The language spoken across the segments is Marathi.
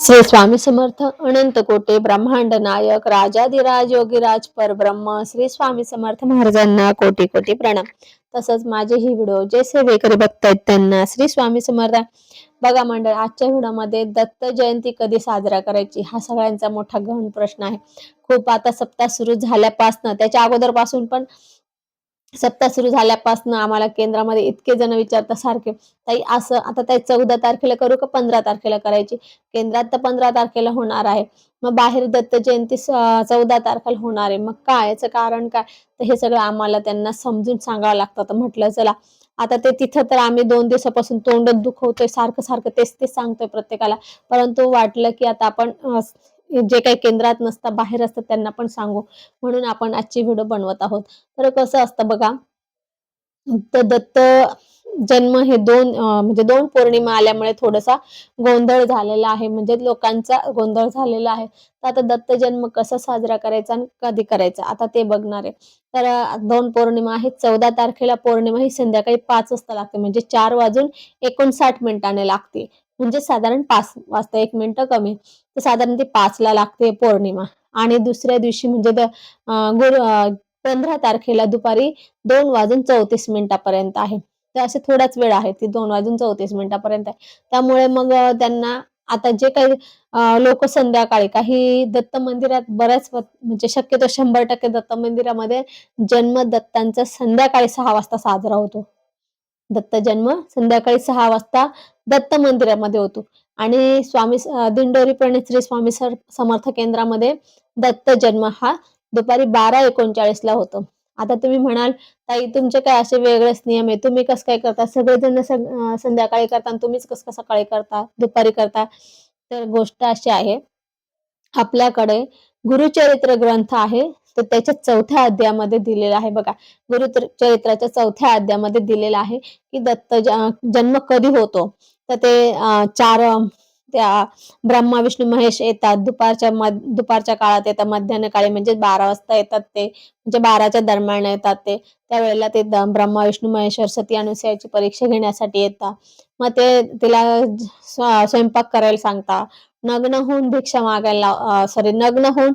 श्री स्वामी समर्थ अनंत कोटे ब्रह्मांड नायक राजाधिराज योगीराज परब्रह्म श्री स्वामी समर्थ महाराजांना कोटी कोटी प्रणाम. तसंच माझे ही व्हिडिओ जे सेवेकरी बघतायत त्यांना श्री स्वामी समर्थ. बघा मंडळ आजच्या व्हिडिओमध्ये दत्त जयंती कधी साजरा करायची हा सगळ्यांचा मोठा गहन प्रश्न आहे. खूप आता सप्ताह सुरू झाल्यापासनं त्याच्या अगोदरपासून पण सत्ता सुरू झाल्यापासून आम्हाला केंद्रामध्ये इतके जण विचारतात सारखे ताई असं आता ताई चौदा तारखेला करू का पंधरा तारखेला करायची? केंद्रात तर पंधरा तारखेला होणार आहे. मग बाहेर दत्त जयंती चौदा तारखेला होणार आहे. मग काय? याचं कारण काय? तर हे सगळं आम्हाला त्यांना समजून सांगावं लागतं. तर म्हटलं चला आता ते तिथं तर आम्ही दोन दिवसापासून तोंडच दुखवतोय सारखं सारखं तेच तेच सांगतोय प्रत्येकाला. परंतु वाटलं की आता आपण जे काही केंद्रात नसतात बाहेर असतात त्यांना पण सांगू. म्हणून आपण आजची व्हिडिओ बनवत आहोत. तर कसं असतं बघा तर दत्त जन्म हे दोन म्हणजे दोन पौर्णिमा आल्यामुळे थोडासा गोंधळ झालेला आहे. म्हणजे लोकांचा गोंधळ झालेला आहे. तर आता दत्त जन्म कसा साजरा करायचा आणि कधी करायचा आता ते बघणार आहे. तर दोन पौर्णिमा आहेत. चौदा तारखेला पौर्णिमा ही संध्याकाळी पाच वाजता लागते. म्हणजे चार वाजून एकोणसाठ मिनिटाने लागते. म्हणजे साधारण पाच वाजता एक मिनिटं कमी. तर साधारण ती पाचला लागते पौर्णिमा. आणि दुसऱ्या दिवशी म्हणजे गुरु पंधरा तारखेला दुपारी दोन वाजून चौतीस मिनिटापर्यंत आहे. तर असे थोडाच वेळ आहे ती दोन वाजून चौतीस मिनिटापर्यंत आहे. त्यामुळे मग त्यांना आता जे काही लोक संध्याकाळी काही दत्त मंदिरात बऱ्याच म्हणजे शक्यतो शंभर टक्के दत्त मंदिरामध्ये जन्म दत्तांचा संध्याकाळी सहा वाजता साजरा होतो. दत्त जन्म संध्याकाळी सहा वाजता दत्त मंदिरामध्ये होतो. आणि स्वामी स- दिंडोरी श्री स्वामी सर समर्थ केंद्रामध्ये दत्त जन्म हा दुपारी बारा एकोणचाळीस ला होतो. आता तुम्ही म्हणाल ताई तुमचे काय असे वेगळेच नियम आहे तुम्ही कसं काय करता? सगळेजण संध्याकाळी करता आणि तुम्हीच कसं सकाळी करता दुपारी करता? तर गोष्ट अशी आहे आपल्याकडे गुरुचरित्र ग्रंथ आहे तर त्याच्या चौथ्या अध्यायामध्ये दिलेला आहे बघा. गुरु चरित्राच्या चौथ्या अध्यायामध्ये दिलेला आहे की दत्त जन्म कधी होतो? तर ते चार त्या ब्रह्मा विष्णू महेश येतात. दुपारच्या मध दुपारच्या काळात येतात. मध्यान्ह काळी म्हणजे बारा वाजता येतात ते. म्हणजे बाराच्या दरम्यान येतात ते. त्यावेळेला ते ब्रह्मा विष्णू महेश्वर सती अनुसयाची परीक्षा घेण्यासाठी येतात. मग ते तिला स्वयंपाक करायला सांगता. नग्न होऊन भिक्षा मागायला सॉरी नग्न होऊन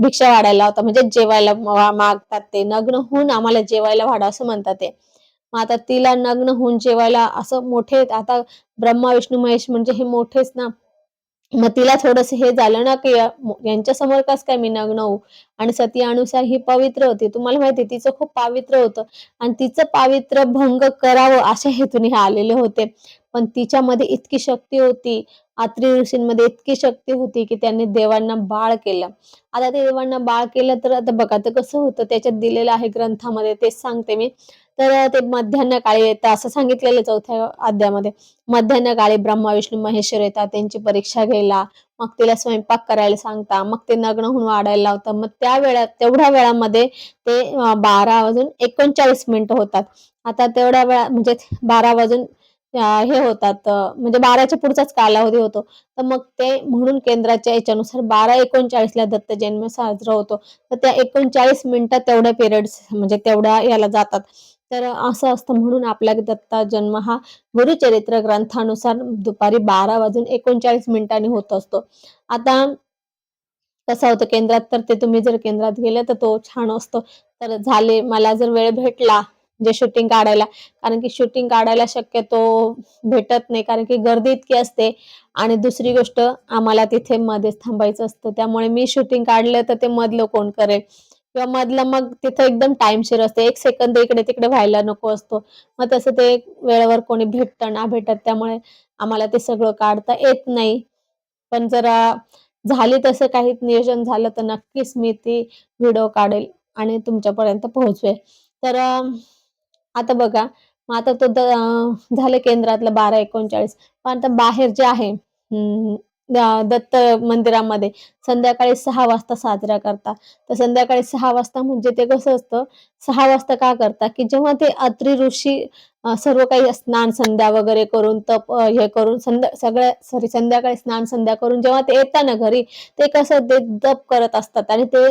भिक्षा वाढायला होता म्हणजे जेवायला मागतात ते. नग्न होऊन आम्हाला जेवायला वाढा असं म्हणतात ते. मग आता तिला नग्न होऊन जेवायला असं मोठे आता ब्रह्मा विष्णू महेश म्हणजे हे मोठेच ना. मग तिला थोडस हे झालं ना की यांच्या समोर कस काय मी नग्न होऊ? आणि सती अनुसार ही पवित्र होती. तुम्हाला माहिती तिचं खूप पावित्र होतं. आणि तिचं पावित्र भंग करावं अशा हेतूने हे आलेले होते. पण तिच्यामध्ये इतकी शक्ती होती आत्री ऋषींमध्ये इतकी शक्ती होती की त्यांनी देवांना बाळ केलं. आता ते देवांना बाळ केलं तर आता बघा ते कसं होतं त्याच्यात दिलेलं आहे ग्रंथामध्ये तेच सांगते मी. तर ते मध्यान्ह काळी येतं असं सांगितलेलं चौथ्या अध्यामध्ये मध्यान्ह काळी ब्रह्मा विष्णू महेश्वर येतात त्यांची परीक्षा घ्यायला. मग तिला स्वयंपाक करायला सांगता मग ते नग्न होऊन वाढायला लावतात. मग त्या वेळा तेवढ्या वेळामध्ये ते बारा वाजून एकोणचाळीस मिनिटं होतात. आता तेवढ्या वेळा म्हणजे बारा वाजून हे होतात म्हणजे बाराच्या पुढचाच कालावधी होतो. तर मग ते म्हणून केंद्राच्या याच्यानुसार बारा एकोणचाळीसला दत्त जन्म साजरा होतो. तर त्या एकोणचाळीस मिनिटात तेवढ्या पिरियड्स म्हणजे तेवढ्या याला जातात. तर असं असतं म्हणून आपला दत्ता जन्म हा गुरुचरित्र ग्रंथानुसार दुपारी बारा वाजून एकोणचाळीस मिनिटांनी होत असतो. आता कसं होतं केंद्रात तर ते तुम्ही जर केंद्रात गेले तर तो छान असतो. तर झाले मला जर वेळ भेटला जे शूटिंग काढायला. कारण की शूटिंग काढायला शक्यतो भेटत नाही. कारण की गर्दी इतकी असते. आणि दुसरी गोष्ट आम्हाला तिथे मध्येच थांबायचं असतं. त्यामुळे मी शूटिंग काढलं तर ते मधलं कोण करेल? किंवा मधलं मग तिथं एकदम टाइमशीर असते. एक सेकंद इकडे तिकडे व्हायला नको असतो. मग तसं ते वेळेवर कोणी भेटतं ना भेटत. त्यामुळे आम्हाला ते सगळं काढता येत नाही. पण जरा झाली तसं काही नियोजन झालं तर नक्कीच मी ती व्हिडिओ काढेल आणि तुमच्यापर्यंत पोहोचवेल. तर आता बघा मग आता तो द- झालं केंद्रातलं बारा एकोणचाळीस. पण आता बाहेर जे आहे हम्म, दत्त मंदिरामध्ये संध्याकाळी सहा वाजता साजरा करतात. तर संध्याकाळी सहा वाजता म्हणजे ते कसं असतं? सहा वाजता का करतात? की जेव्हा ते अत्री ऋषी सर्व काही स्नान संध्या वगैरे करून तप हे करून संध्या सगळ्या सॉरी संध्याकाळी स्नान संध्या करून जेव्हा ते येतात ना घरी ते कसं ते जप करत असतात आणि ते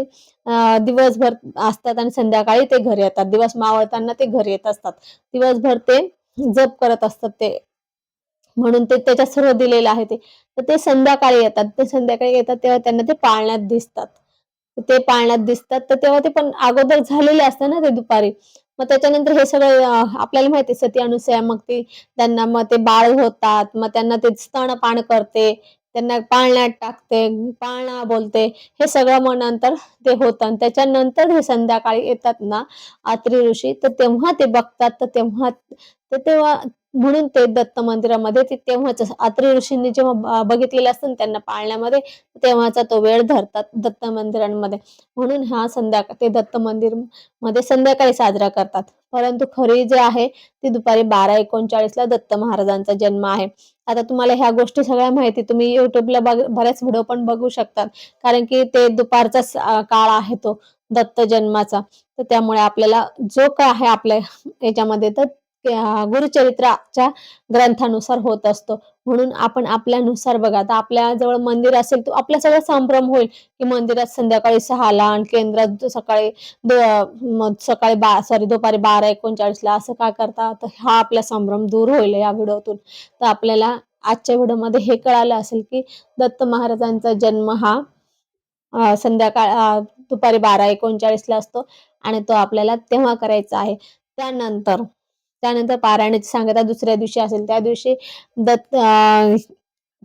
दिवसभर असतात आणि संध्याकाळी ते घरी येतात. दिवस मावळताना ते घरी येत असतात. दिवसभर ते जप करत असतात ते म्हणून ते त्याच्यात सर्व दिलेलं आहे ते. तर ते संध्याकाळी येतात. ते संध्याकाळी येतात तेव्हा त्यांना ते पाळण्यात दिसतात. ते पाळण्यात दिसतात. तर तेव्हा ते पण अगोदर झालेले असतं ना ते दुपारी. मग त्याच्यानंतर हे सगळं आपल्याला माहिती सती अनुसया मग ती त्यांना मग ते बाळ होतात. मग त्यांना ते स्तनपान करते. त्यांना पाळण्यात टाकते पाळणा बोलते. हे सगळं मग नंतर ते होतं. आणि त्याच्यानंतर हे संध्याकाळी येतात ना आत्री ऋषी. तर तेव्हा ते बघतात. तर तेव्हा तर तेव्हा म्हणून ते दत्त मंदिरामध्ये ते तेव्हाच आत्री ऋषींनी जेव्हा बघितलेलं असतं त्यांना पाळण्यामध्ये तेव्हाचा तो वेळ धरतात दत्त मंदिरांमध्ये. म्हणून हा संध्याकाळ ते दत्त मंदिरमध्ये संध्याकाळी साजरा करतात. परंतु खरी जे आहे ती दुपारी बारा एकोणचाळीस ला दत्त महाराजांचा जन्म आहे. आता तुम्हाला ह्या गोष्टी सगळ्या माहिती तुम्ही युट्यूबला बघ बऱ्याच व्हिडिओ पण बघू शकतात. कारण की ते दुपारचा काळ आहे तो दत्त जन्माचा. तर त्यामुळे आपल्याला जो काय आहे आपल्या याच्यामध्ये तर गुरुचरित्राच्या ग्रंथानुसार होत असतो. म्हणून आपण आपल्यानुसार बघा आता आपल्या जवळ मंदिर असेल तर आपला सगळं संभ्रम होईल. की मंदिरात संध्याकाळी सहाला आणि केंद्रात सकाळी सकाळी बा सॉरी दुपारी बारा एकोणचाळीसला असं का करता? तर हा आपला संभ्रम दूर होईल या व्हिडिओतून. तर आपल्याला आजच्या व्हिडिओमध्ये हे कळालं असेल की दत्त महाराजांचा जन्म हा संध्याकाळ दुपारी बारा एकोणचाळीसला असतो. आणि तो आपल्याला तेव्हा करायचा आहे. त्यानंतर त्यानंतर पारायणाची सांगता दुसऱ्या दिवशी असेल. त्या दिवशी दत्त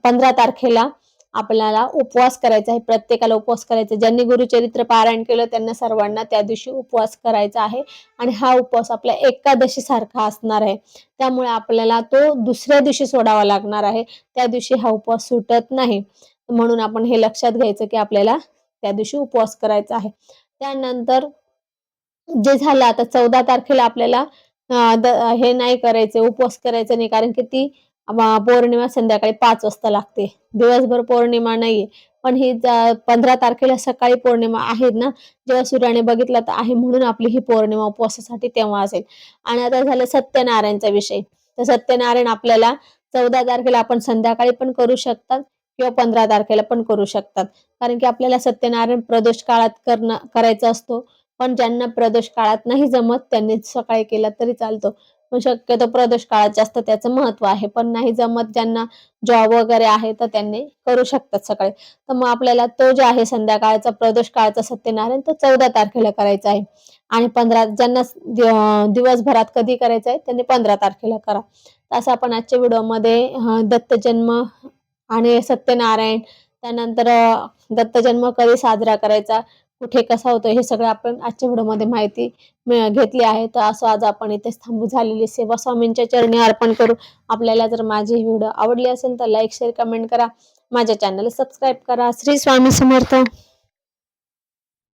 पंधरा तारखेला आपल्याला उपवास करायचा आहे. प्रत्येकाला उपवास करायचा आहे. ज्यांनी गुरुचरित्र पारायण केलं त्यांना सर्वांना त्या दिवशी उपवास करायचा आहे. आणि हा उपवास आपला एकादशी सारखा असणार आहे. त्यामुळे आपल्याला तो दुसऱ्या दिवशी सोडावा लागणार आहे. त्या दिवशी हा उपवास सुटत नाही. म्हणून आपण हे लक्षात घ्यायचं की आपल्याला त्या दिवशी उपवास करायचा आहे. त्यानंतर जे झालं आता चौदा तारखेला आपल्याला हे नाही करायचे उपवास करायचे नाही कारण की ती पौर्णिमा संध्याकाळी पाच वाजता लागते. दिवसभर पौर्णिमा नाहीये. पण ही पंधरा तारखेला सकाळी पौर्णिमा आहे ना जेव्हा सूर्याने बघितला तर आहे म्हणून आपली ही पौर्णिमा उपवासासाठी तेव्हा असेल. आणि आता झालं सत्यनारायणचा विषय. तर सत्यनारायण आपल्याला चौदा तारखेला आपण संध्याकाळी पण करू शकतात किंवा पंधरा तारखेला पण करू शकतात. कारण की आपल्याला सत्यनारायण प्रदोष काळात करणं करायचा असतो. पण ज्यांना प्रदोष काळात नाही जमत त्यांनी सकाळी केला तरी चालतो. पण शक्यतो प्रदोष काळात जास्त त्याचं महत्त्व आहे. पण नाही जमत ज्यांना जॉब वगैरे आहे तर त्यांनी करू शकतात सकाळी. तर मग आपल्याला तो जो आहे संध्याकाळचा प्रदोष काळाचा सत्यनारायण तो चौदा तारखेला करायचा आहे. आणि पंधरा ज्यांना दिवसभरात कधी करायचं आहे त्यांनी पंधरा तारखेला करा. तर असं आपण आजच्या व्हिडिओमध्ये अं, दत्त जन्म आणि सत्यनारायण त्यानंतर दत्त जन्म कधी साजरा करायचा कुठे कसा होतो हे सगळं आपण आजच्या व्हिडिओमध्ये माहिती घेतली आहे. तर असं आज आपण इथेच थांबू झालेली सेवा स्वामींच्या चरणी अर्पण करू. आपल्याला जर माझी ही व्हिडिओ आवडली असेल तर लाईक शेअर कमेंट करा. माझ्या चॅनलला सबस्क्राईब करा. श्री स्वामी समर्थ.